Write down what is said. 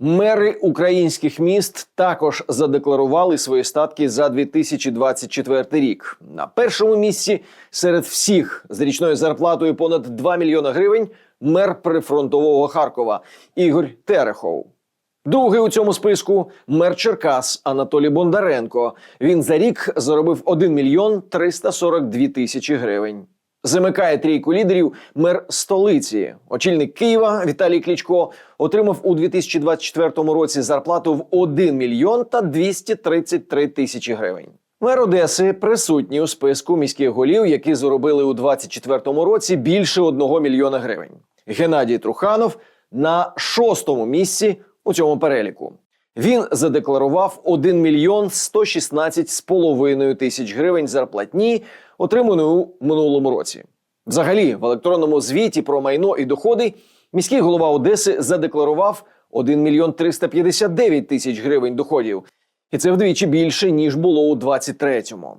Мери українських міст також задекларували свої статки за 2024 рік. На першому місці серед всіх з річною зарплатою понад 2 мільйона гривень мер прифронтового Харкова Ігор Терехов. Другий у цьому списку мер Черкас Анатолій Бондаренко. Він за рік заробив 1 мільйон 342 тисячі гривень. Замикає трійку лідерів мер столиці. Очільник Києва Віталій Кличко отримав у 2024 році зарплату в 1 мільйон та 233 тисячі гривень. Мер Одеси присутній у списку міських голів, які заробили у 2024 році більше 1 мільйона гривень. Геннадій Труханов на шостому місці у цьому переліку. Він задекларував 1 мільйон 116 з половиною тисяч гривень зарплатні, отриманої у минулому році. Взагалі, в електронному звіті про майно і доходи міський голова Одеси задекларував 1 мільйон 359 тисяч гривень доходів. І це вдвічі більше, ніж було у 23-му.